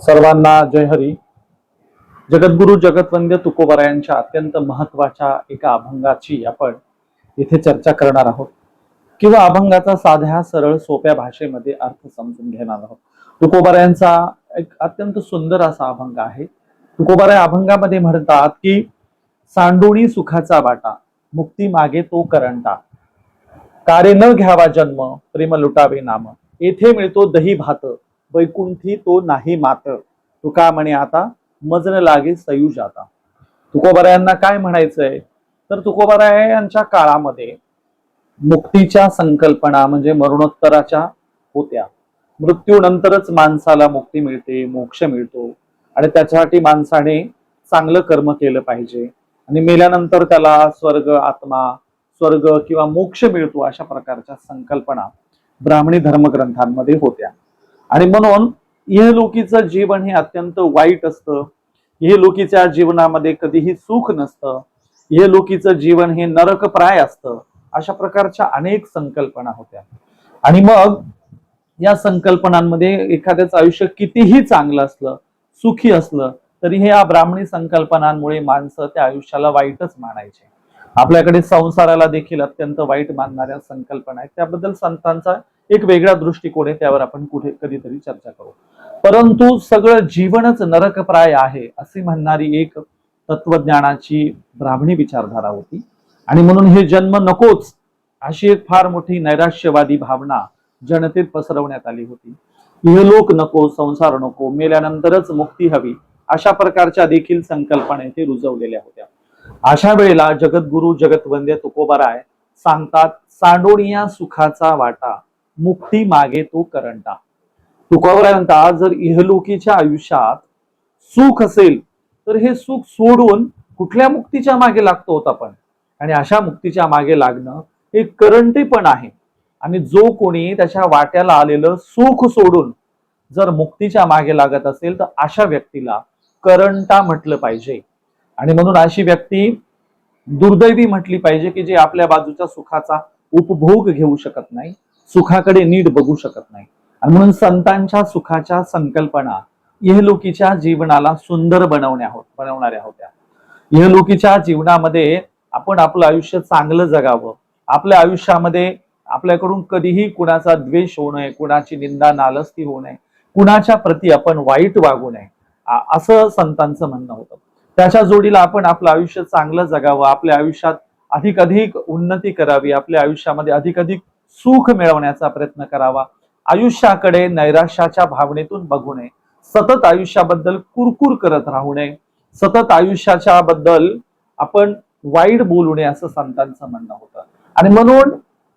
सर्वांना जय हरी. जगद्गुरु जगतवंद्य तुकोबरायांच्या अत्यंत महत्त्वाच्या एका अभंगाची आपण इथे चर्चा करणार आहोत. किंवा अभंगाचा साध्या सरळ सोप्या भाषेमध्ये अर्थ समजून घेणार आहोत. तुकोबरायांचा एक अत्यंत सुंदर असा अभंग आहे. तुकोबारा अभंगामध्ये म्हणतात की सांडोणी सुखाचा वाटा मुक्ती मागे तो करंटा. कार्य न घ्यावा जन्म प्रेम लुटावे नाम. येथे मिळतो दही भात वैकुंठी तो नाही मात्र. तुका म्हणे आता मजन लागे सयुज आता. तुकोबरायांना काय म्हणायचंय? तर तुकोबराय यांच्या काळामध्ये मुक्तीच्या संकल्पना म्हणजे मरणोत्तराच्या होत्या. मृत्यूनंतरच माणसाला मुक्ती मिळते मोक्ष मिळतो आणि त्याच्यासाठी माणसाने चांगलं कर्म केलं पाहिजे. आणि मेल्यानंतर त्याला स्वर्ग आत्मा स्वर्ग किंवा मोक्ष मिळतो अशा प्रकारच्या संकल्पना ब्राह्मणी धर्मग्रंथांमध्ये होत्या. आणि म्हणून इहलोकीचं जीवन हे अत्यंत वाईट असतं. इहलोकीच्या जीवनामध्ये कधीही सुख नसतं. इहलोकीचं जीवन हे नरकप्राय असतं. अशा प्रकारच्या अनेक संकल्पना होत्या. आणि मग या संकल्पनांमध्ये एखाद्याचं आयुष्य कितीही चांगलं असलं सुखी असलं तरी हे या ब्राह्मणी संकल्पनांमुळे माणसं त्या आयुष्याला वाईटच मानायचे. आपल्याकडे संसाराला देखील अत्यंत वाईट मानणाऱ्या संकल्पना आहेत. त्याबद्दल संतांचा एक वेगळा दृष्टिकोन आहे त्यावर आपण कुठे कधीतरी चर्चा करू. परंतु सगळं जीवनच नरकप्राय आहे असे म्हणणारी एक तत्वज्ञानाची ब्राह्मणी विचारधारा होती. आणि म्हणून हे जन्म नकोच अशी एक फार मोठी नैराश्यवादी भावना जनतेत पसरवण्यात आली होती. इहलोक नको संसार नको मेल्यानंतरच मुक्ती हवी अशा प्रकारच्या देखील संकल्पना इथे रुजवलेल्या होत्या. अशा वेळेला जगद्गुरु जगतवंद्य तुकोबाराय सांगतात सांडोणिया सुखाचा वाटा मुक्ती मागे तो करंटा तुकोबाराय म्हणता जर इहलोकीच्या आयुष्यात सुख असेल तर हे सुख सोडून कुठल्या मुक्तीच्या मागे लागतो होत आपण आणि अशा मुक्तीच्या मागे लागणं हे करंटी पण आहे. आणि जो कोणी त्याच्या वाट्याला आलेलं सुख सोडून जर मुक्तीच्या मागे लागत असेल तर अशा व्यक्तीला करंटा म्हटलं पाहिजे. आणि म्हणून अशी व्यक्ती दुर्दैवी म्हटली पाहिजे की जे आपल्या बाजूच्या सुखाचा उपभोग घेऊ शकत नाही. सुखाकडे नीट बघू शकत नाही. आणि म्हणून संतांच्या सुखाच्या संकल्पना इहलोकीच्या जीवनाला सुंदर बनवण्या हो बनवणाऱ्या होत्या. इहलोकीच्या जीवनामध्ये आपण आपलं आयुष्य चांगलं जगावं. आपल्या आयुष्यामध्ये आपल्याकडून कधीही कुणाचा द्वेष होऊ नये कुणाची निंदा नालस्ती होऊ नये कुणाच्या प्रती आपण वाईट वागू नये असं संतांचं म्हणणं होतं. त्याच्या जोडीला आपण आपलं आयुष्य चांगलं जगावं आपल्या आयुष्यात अधिक अधिक उन्नती करावी आपल्या आयुष्यामध्ये अधिक अधिक सुख मिळवण्याचा प्रयत्न करावा. आयुष्याकडे नैराश्याच्या भावनेतून बघू नये. सतत आयुष्याबद्दल कुरकुर करत राहू नये. सतत आयुष्याच्या बद्दल आपण वाईट बोलू नये असं संतांचं म्हणणं होतं. आणि म्हणून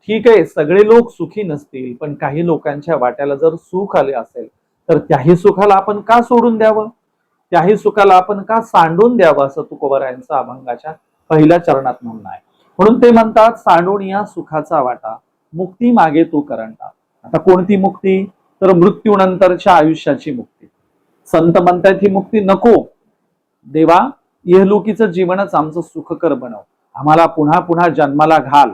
ठीक आहे सगळे लोक सुखी नसतील पण काही लोकांच्या वाट्याला जर सुख आले असेल तर त्याही सुखाला आपण का सोडून द्यावं? त्याही सुखाला आपण का सांडून द्यावं असं तुकोबरायांचं अभंगाच्या पहिल्या चरणात म्हणणं आहे. म्हणून ते म्हणतात सांडून या सुखाचा वाटा. मुक्ती मागे तू करंटा आता कोणती मुक्ती? तर मृत्यूनंतरच्या आयुष्याची मुक्ती. संत म्हणतात ही मुक्ती नको. देवा इहलोकीचं जीवनच आमचं सुखकर बनव. आम्हाला पुन्हा पुन्हा जन्माला घाल.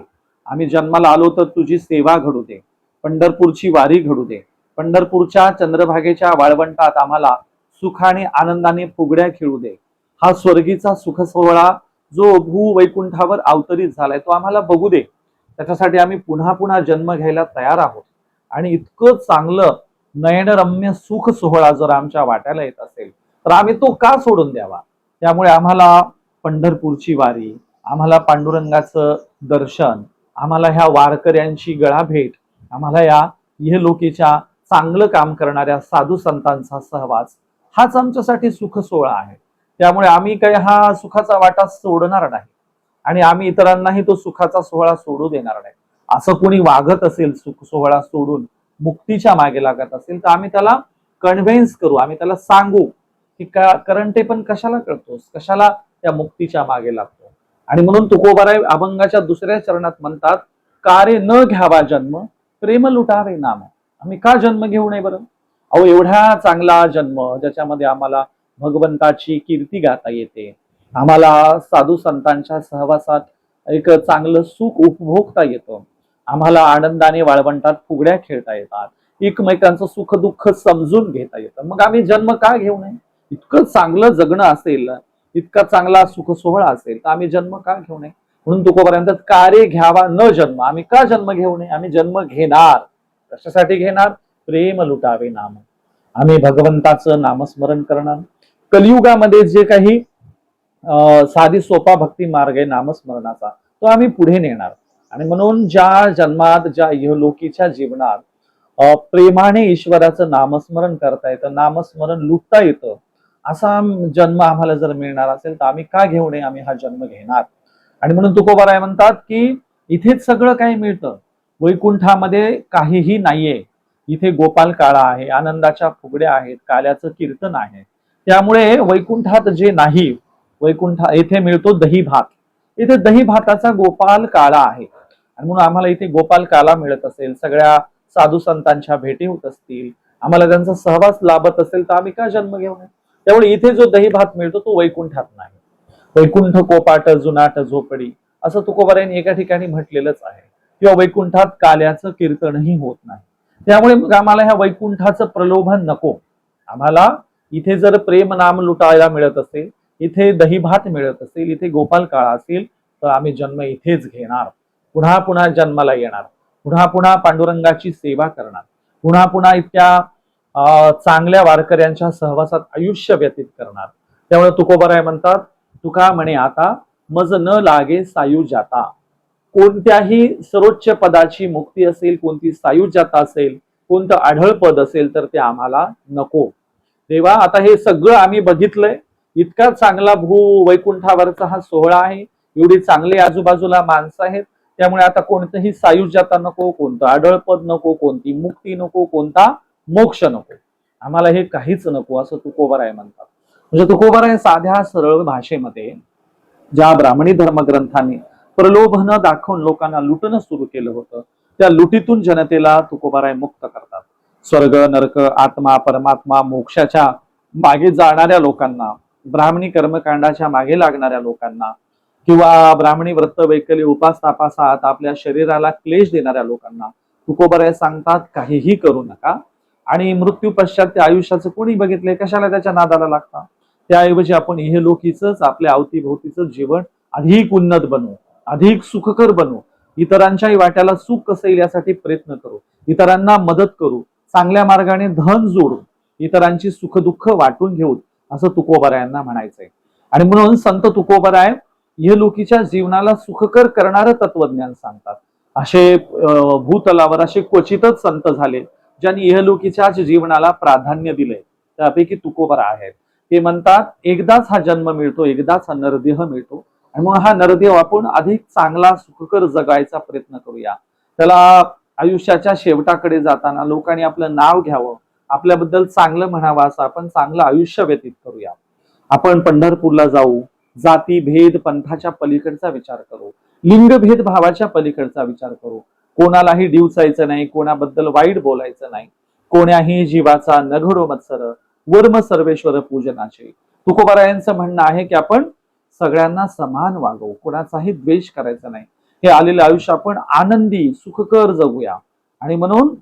आम्ही जन्माला आलो तर तुझी सेवा घडू दे. पंढरपूरची वारी घडू दे. पंढरपूरच्या चंद्रभागेच्या वाळवंटात आम्हाला सुखाने आनंदाने फुगड्या खेळू दे. हा स्वर्गीचा सुखसोहळा जो भू वैकुंठावर अवतरित झालाय तो आम्हाला बघू दे. त्याच्यासाठी आम्ही पुन्हा पुन्हा जन्म घ्यायला तयार आहोत. आणि इतकं चांगलं नयनरम्य सुख सोहळा जर आमच्या वाट्याला येत असेल तर आम्ही तो का सोडून द्यावा? त्यामुळे आम्हाला पंढरपूरची वारी आम्हाला पांडुरंगाचं दर्शन आम्हाला ह्या वारकऱ्यांची गळाभेट आम्हाला या इहलोकीच्या चांगलं काम करणाऱ्या साधू संतांचा सहवास हाच आमच्यासाठी सुख सोहळा आहे. त्यामुळे आम्ही काही हा सुखाचा वाटा सोडणार नाही. आणि आम्ही इतरांनाही तो सुखाचा सोहळा सोडू देणार नाही. असं कोणी वागत असेल सुख सोहळा सोडून मुक्तीच्या मागे लागत असेल तर आम्ही त्याला कन्व्हेन्स करू आम्ही त्याला सांगू की का कारण ते पण कशाला कळतोस कशाला त्या मुक्तीच्या मागे लागतो? आणि म्हणून तुकोबाराय अभंगाच्या दुसऱ्या चरणात म्हणतात कार्य न घ्यावा जन्म प्रेम लुटावे नाम. आम्ही का जन्म घेऊ नये बरं? अहो एवढा चांगला जन्म ज्याच्यामध्ये आम्हाला भगवंताची कीर्ती गाता येते. आम्हाला साधू संतांच्या सहवासात एक चांगलं सुख उपभोगता येतं. आम्हाला आनंदाने वाळवंटात फुगड्या खेळता येतात. एकमेकांचं सुख दुःख समजून घेता येतं. मग आम्ही जन्म का घेऊ नये? इतकं चांगलं जगणं असेल इतका चांगला सुख सोहळा असेल तर आम्ही जन्म का घेऊ नये? म्हणून तुकोपर्यंत कार्य घ्यावा न जन्म. आम्ही का जन्म घेऊ नये? आम्ही जन्म घेणार. कशासाठी घेणार? प्रेम लुटावे नाम. आम्ही भगवंताचं नामस्मरण करणार. कलियुगामध्ये जे काही साधी सोपा भक्ती मार्ग आहे नामस्मरणाचा. तो आम्ही पुढे नेणार. आणि म्हणून ज्या जन्मात ज्या इहलोकीच्या जीवनात प्रेमाने ईश्वराचं नामस्मरण करता येतं नामस्मरण लुटता येतं असा जन्म आम्हाला जर मिळणार असेल तर आम्ही का घेऊ नये? आम्ही हा जन्म घेणार. आणि म्हणून तुकोबाराय म्हणतात की इथेच सगळं काही मिळतं. वैकुंठामध्ये काहीही नाहीये. इथे गोपाल काळा आहे आनंदाच्या फुगड्या आहेत काल्याचं कीर्तन आहे. त्यामुळे वैकुंठात जे नाही वैकुंठा येथे मिळतो दही भात. इथे दही भाताचा गोपाल काळा आहे. आणि म्हणून आम्हाला इथे गोपाल काला मिळत असेल. सगळ्या साधू संतांच्या भेटी होत असतील. आम्हाला त्यांचा सहवास लाभत असेल तर आम्ही का जन्म घेऊ नये? त्यामुळे इथे जो दही भात मिळतो तो वैकुंठात नाही. वैकुंठ कोपाट जुनाट झोपडी असं तुकोबारायने एका ठिकाणी म्हटलेलंच आहे. किंवा वैकुंठात काल्याचं कीर्तनही होत नाही. त्यामुळे मग आम्हाला ह्या वैकुंठाचं प्रलोभन नको. आम्हाला इथे जर प्रेम नाम लुटायला मिळत असेल इथे दही भात मिळत असेल इथे गोपाल काळा असेल तर आम्ही जन्म इथेच घेणार. पुन्हा पुन्हा जन्माला येणार. पुन्हा पुन्हा पांडुरंगाची सेवा करणार. पुन्हा पुन्हा इतक्या चांगल्या वारकऱ्यांच्या सहवासात आयुष्य व्यतीत करणार. त्यामुळे तुकोबराय म्हणतात तुका म्हणे आता मज न लागे सायुजाता कोणत्याही सर्वोच्च पदाची मुक्ती असेल कोणती सायुजाता असेल कोणतं आढळ पद असेल तर ते आम्हाला नको. देवा आता हे सगळं आम्ही बघितलंय. इतका चांगला भू वैकुंठावरचा हा सोहळा आहे. एवढी चांगली आजूबाजूला माणसं आहेत. त्यामुळे आता कोणतंही सायुज्यता नको कोणतं आढळपद नको कोणती मुक्ती नको कोणता मोक्ष नको. आम्हाला हे काहीच नको असं तुकोबराय म्हणतात. म्हणजे तुकोबराय साध्या सरळ भाषेमध्ये ज्या ब्राह्मणी धर्मग्रंथांनी प्रलोभन दाखवून लोकांना लुटणं सुरू केलं होतं त्या लुटीतून जनतेला तुकोबाराय मुक्त करतात. स्वर्ग नरक आत्मा परमात्मा मोक्षाच्या मागे जाणाऱ्या लोकांना ब्राह्मणी कर्मकांडाच्या मागे लागणाऱ्या लोकांना किंवा ब्राह्मणी व्रत वैकल्य उपास तापासात आपल्या शरीराला क्लेश देणाऱ्या लोकांना तुकोबराय सांगतात काहीही करू नका. आणि मृत्यू पश्चात त्या आयुष्याचं कोणी बघितलंय? कशाला त्याच्या नादाला लागता त्याऐवजी आपण हे लोकीच आपल्या अवतीभोवतीचं जीवन अधिक उन्नत बनवू अधिक सुखकर बनवू. इतरांच्याही वाट्याला सुख कसं येईल यासाठी प्रयत्न करू. इतरांना मदत करू चांगल्या मार्गाने धन जोडू इतरांची सुखदुःख वाटून घेऊ असं तुकोबरायांना म्हणायचंय. आणि म्हणून संत तुकोबराय हे लोकीच्या जीवनाला सुखकर करणारं तत्वज्ञान सांगतात. असे भूतलावर असे क्वचितच संत झाले ज्यांनी इहलोकीच्याच जीवनाला प्राधान्य दिलंय. त्यापैकी तुकोबरा आहेत. ते म्हणतात एकदाच हा जन्म मिळतो एकदाच हा नरदेह मिळतो. आणि म्हणून हा नरदेह आपण अधिक चांगला सुखकर जगायचा प्रयत्न करूया. त्याला आयुष्याच्या शेवटाकडे जाताना लोकांनी आपलं नाव घ्यावं. आपल्याबद्दल चांगलं म्हणावं असं आपण चांगलं आयुष्य व्यतीत करूया. आपण पंढरपूरला जाऊ जाती भेद पंथाच्या पलीकडचा विचार करू लिंगभेद भावाच्या पलीकडचा विचार करू. कोणालाही डिवचायचं नाही कोणाबद्दल वाईट बोलायचं नाही. कोण्याही जीवाचा नघडो मत्सर वर्म सर्वेश्वर पूजनाचे. तुकोबारायांचं म्हणणं आहे की आपण सगळ्यांना समान वागवू कोणाचाही द्वेष करायचा नाही. हे आलेलं आयुष्य आपण आनंदी सुखकर जगूया. आणि म्हणून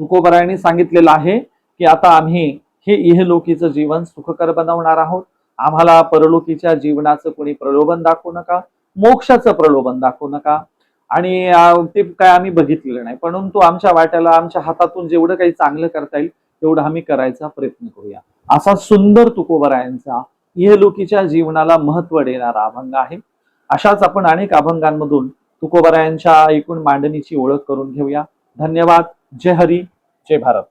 तुकोबरायांनी सांगितलेलं आहे की आता आम्ही हे इहलोकीचं जीवन सुखकर बनवणार आहोत. आम्हाला परलोकीच्या जीवनाचं कोणी प्रलोभन दाखवू नका मोक्षाचं प्रलोभन दाखवू नका. आणि ते काय आम्ही बघितलेलं नाही. परंतु आमच्या वाट्याला आमच्या हातातून जेवढं काही चांगलं करता येईल तेवढं आम्ही करायचा प्रयत्न करूया. असा सुंदर तुकोबरायांचा इहलोकीच्या जीवनाला महत्त्व देणारा अभंग आहे. अशाच आपण अनेक अभंगांमधून तुकोबरायांच्या एकूण मांडणीची ओळख करून घेऊया. धन्यवाद. जय हरी जय भारत.